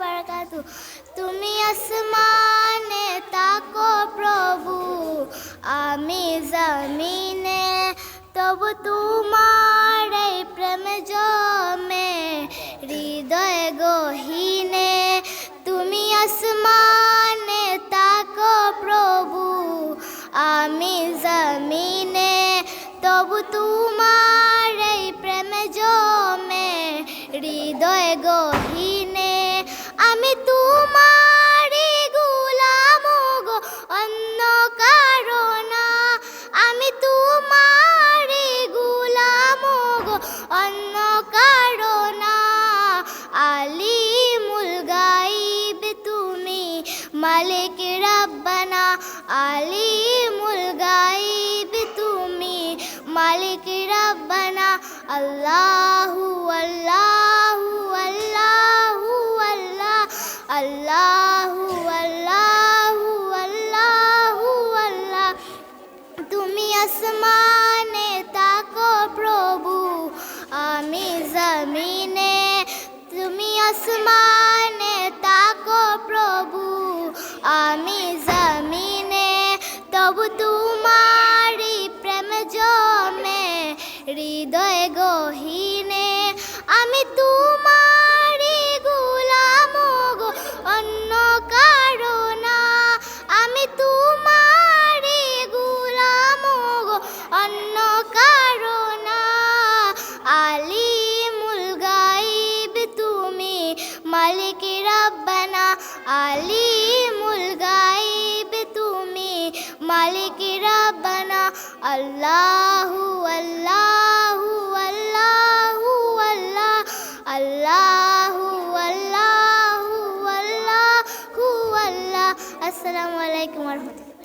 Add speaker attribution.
Speaker 1: বারাকাতু তুমি আসমানে তাকো প্রভু। আমি জমিনে, তবু তোমার এই প্রেম জমে, হৃদয় গহীনে। তুমি আসমানে তাকো প্রভু। আমি জমিনে, তবু তোমার এই প্রেম জমে, হৃদয় গহীনে। আমি তোমারই গুলাম গো, অন্য কারণা। আমি তোমারই গুলাম গো, অন্য কারণা। আলিমুল তুমি, মালিক রব্বানা। আলিমুল গাইব তুমি, মালিক রব্বানা। আল্লাহু আসমানে তাকো প্রভু আমি জমিনে তুমি আসমানে তাকো প্রভু আমি জমিনে তবু তোমারি প্রেম জমে হৃদয় অন্য কারণা। আলিমুল গাইব তুমি মালিক রব্বানা। আলিমুল গাইব তুমি মালিক রব্বানা। আল্লাহু আল্লাহু আল্লাহু আল্লাহ। আল্লাহু আল্লাহু আল্লাহু আল্লাহ। আসসালামু আলাইকুম রাহমাতুল্লাহ।